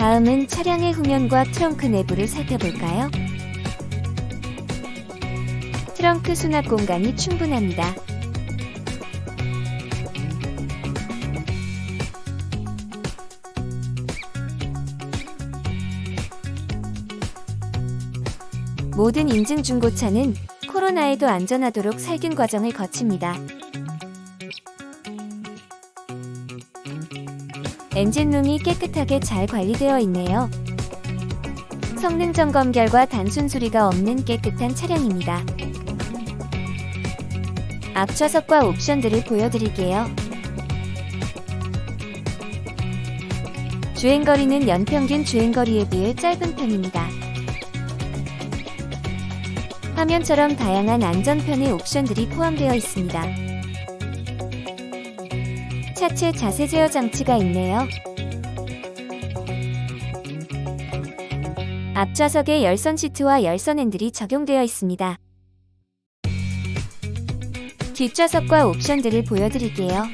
다음은 차량의 후면과 트렁크 내부를 살펴볼까요? 트렁크 수납 공간이 충분합니다. 모든 인증 중고차는 코로나에도 안전하도록 살균 과정을 거칩니다. 엔진룸이 깨끗하게 잘 관리되어 있네요. 성능 점검 결과 단순 수리가 없는 깨끗한 차량입니다. 앞 좌석과 옵션들을 보여드릴게요. 주행거리는 연평균 주행거리에 비해 짧은 편입니다. 화면처럼 다양한 안전편의 옵션들이 포함되어 있습니다. 차체 자세 제어 장치가 있네요. 앞좌석에 열선 시트와 열선 핸들이 적용되어 있습니다. 뒷좌석과 옵션들을 보여드릴게요.